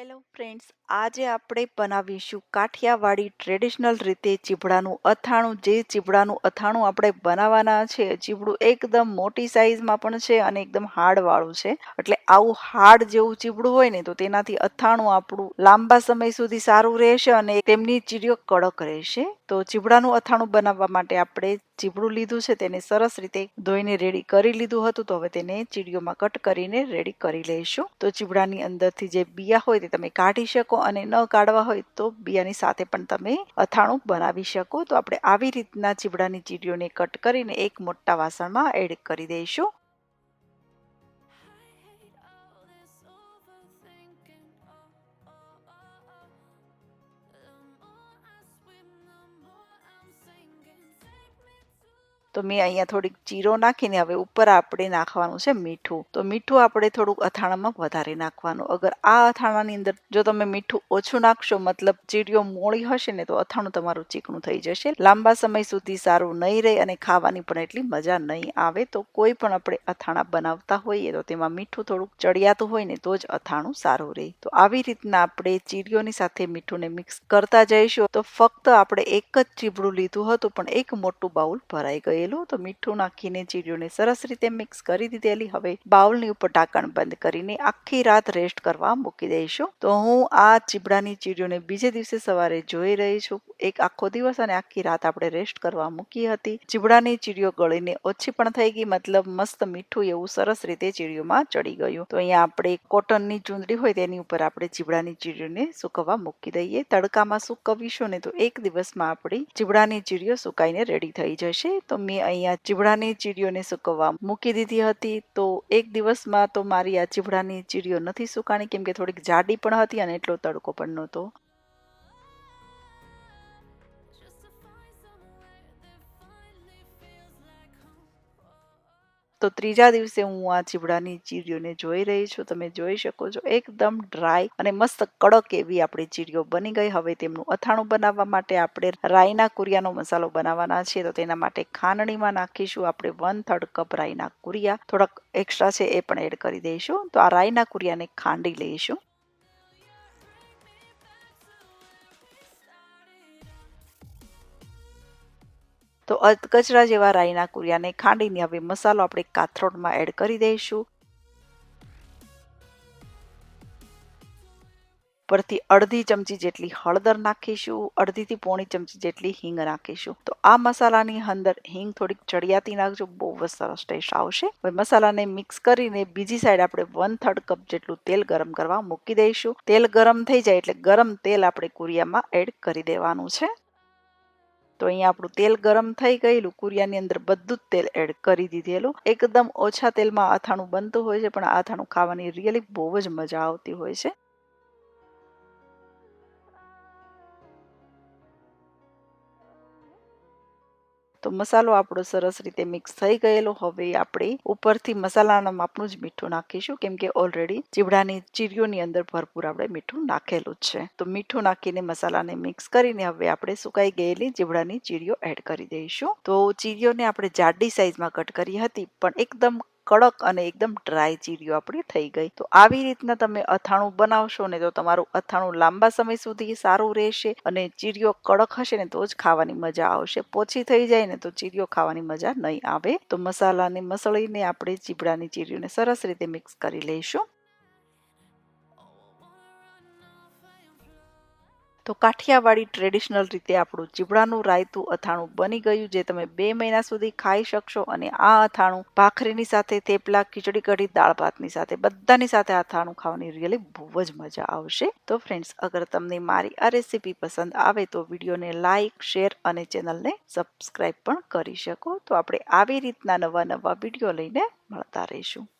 Hello friends આજે આપણે બનાવીશું કાઠિયાવાડી ટ્રેડિશનલ રીતે ચીબડાનું અથાણું. જે ચીબડાનું અથાણું આપણે બનાવવાના છે ચીબડું એકદમ મોટી સાઇઝમાં પણ છે અને એકદમ હાર્ડવાળું છે. એટલે આવું હાર્ડ જેવું ચીબડું હોય ને, તો તેનાથી અથાણું આપણું લાંબા સમય સુધી સારું રહેશે અને તેમની ચીડીઓ કડક રહેશે. તો ચીબડાનું અથાણું બનાવવા માટે આપણે ચીબડું લીધું છે, તેને સરસ રીતે ધોઈને રેડી કરી લીધું હતું. તો હવે તેને ચીડીઓમાં કટ કરીને રેડી કરી લઈશું. તો ચીબડાની અંદરથી જે બિયા હોય તમે કાઢી શકો અને ન કાઢવા હોય તો બિયાની સાથે પણ તમે અથાણું બનાવી શકો. તો આપણે આવી રીતના ચીવડાની ચીડીઓને કટ કરીને એક મોટા વાસણમાં એડ કરી દઈશું. તો મેં અહીંયા થોડીક જીરો નાખીને હવે ઉપર આપણે નાખવાનું છે મીઠું. તો મીઠું આપણે થોડુંક અથાણામાં વધારે નાખવાનું. અગર આ અથાણાની અંદર જો તમે મીઠું ઓછું નાખશો, મતલબ ચીડીઓ મોળી હશે ને તો અથાણું તમારું ચીકણું થઈ જશે. લાંબા સમય સુધી સારું નહીં રહે અને ખાવાની પણ એટલી મજા નહીં આવે. તો કોઈ પણ આપણે અથાણા બનાવતા હોઈએ તો તેમાં મીઠું થોડુંક ચડિયાતું હોય ને તો જ અથાણું સારું રહે. તો આવી રીતના આપણે ચીડીઓની સાથે મીઠુંને મિક્સ કરતા જઈશું. તો ફક્ત આપણે એક જ ચીબડું લીધું હતું પણ એક મોટું બાઉલ ભરાઈ ગયું ગયેલું તો મીઠું નાખીને ચીડિયોને સરસ રીતે મિક્સ કરી દીધેલી. હવે બાઉલની ઉપર ઢાંકણ બંધ કરીને આખી રાત રેસ્ટ કરવા મૂકી દઈશું. તો હું આ ચીબડાની ચીડિયોને બીજે દિવસે સવારે જોઈ રહી છું. એક આખો દિવસ અને આખી રાત આપણે રેસ્ટ કરવા મૂકી હતી. ચીબડાની ચીડીઓ ગળીને ઓછી પણ થઈ ગઈ, મતલબ મસ્ત મીઠું એવું સરસ રીતે ચીડીઓમાં ચડી ગયું. તો અહીંયા આપણે કોટનની ચૂંદડી હોય તેની ઉપર આપણે ચીબડાની ચીડીઓને સુકવવા મૂકી દઈએ. તડકામાં સુકવીશું ને તો એક દિવસમાં આપણી ચીબડાની ચીડીઓ સુકાઈને રેડી થઈ જશે. તો મેં અહીંયા ચીબડાની ચીડીઓને સુકવવા મૂકી દીધી હતી. તો એક દિવસમાં તો મારી આ ચીબડાની ચીડીઓ નથી સુકાણી, કેમ કે થોડીક જાડી પણ હતી અને એટલો તડકો પણ નહોતો. તો ત્રીજા દિવસે હું આ ચીવડાની ચીરીઓને જોઈ રહી છું. તમે જોઈ શકો છો, એકદમ ડ્રાય અને મસ્ત કડક એવી આપણી ચીરીઓ બની ગઈ. હવે તેમનું અથાણું બનાવવા માટે આપણે રાઈના કુરિયાનો મસાલો બનાવવાના છે તો તેના માટે ખાંડણીમાં નાખીશું આપણે વન થર્ડ કપ રાઈના કુરિયા. થોડાક એક્સ્ટ્રા છે એ પણ એડ કરી દઈશું. તો આ રાઈના કુરિયાને ખાંડી લઈશું. તો કચરા જેવા રાઈના કુરિયાને ખાંડીને હવે મસાલો આપણે કાથરોડમાં એડ કરી દઈશું. પરથી અડધી ચમચી જેટલી હળદર નાખીશું, અડધીથી પોણી ચમચી જેટલી હિંગ નાખીશું. તો આ મસાલાની અંદર હિંગ થોડીક ચડિયાતી નાખજો, બહુ જ સરસ ટેસ્ટ આવશે. હવે મસાલાને મિક્સ કરીને બીજી સાઈડ આપણે વન થર્ડ કપ જેટલું તેલ ગરમ કરવા મૂકી દઈશું. તેલ ગરમ થઈ જાય એટલે ગરમ તેલ આપણે કુરિયામાં એડ કરી દેવાનું છે. તો અહીંયા આપણું તેલ ગરમ થઈ ગયેલું, કુરિયાની અંદર બધું જ તેલ એડ કરી દીધેલું. એકદમ ઓછા તેલમાં અથાણું બનતું હોય છે, પણ અથાણું ખાવાની રિયલી બહુ જ મજા આવતી હોય છે. તો મસાલો આપણો સરસ રીતે મિક્સ થઈ ગયેલો. હવે આપણે ઉપરથી મસાલાના માપનું જ મીઠું નાખીશું, કેમ કે ઓલરેડી ચીવડાની, ચીરીઓની અંદર ભરપૂર આપણે મીઠું નાખેલું છે. તો મીઠું નાખીને મસાલાને મિક્સ કરીને હવે આપણે સુકાઈ ગયેલી ચીવડાની ચીરીઓ એડ કરી દઈશું. તો ચીરીઓને આપણે જાડી સાઈઝમાં કટ કરી હતી, પણ એકદમ કડક અને એકદમ ડ્રાય ચીરીઓ આપણી થઈ ગઈ. તો આવી રીતના તમે અથાણું બનાવશો ને તો તમારું અથાણું લાંબા સમય સુધી સારું રહેશે અને ચીરીઓ કડક હશે ને તો જ ખાવાની મજા આવશે. પોછી થઈ જાય ને તો ચીરીઓ ખાવાની મજા નહીં આવે. તો મસાલાને, મસળીને આપણે ચીબડાની ચીરીઓને સરસ રીતે મિક્સ કરી લઈશું. તો કાઠિયાવાડી ટ્રેડિશનલ રીતે આપણું ચીબડાનું રાયતું અથાણું બની ગયું જે તમે બે મહિના સુધી ખાઈ શકશો અને આ અથાણું ભાખરીની સાથે, થેપલા, ખીચડી કઢી, દાળ ભાતની સાથે, બધાની સાથે અથાણું ખાવાની રિયલી બહુ જ મજા આવશે. તો ફ્રેન્ડ્સ અગર તમને મારી આ રેસીપી પસંદ આવે તો વિડીયોને લાઇક શેર અને ચેનલને સબસ્ક્રાઈબ પણ કરી શકો. તો આપણે આવી રીતના નવા નવા વીડિયો લઈને મળતા રહીશું.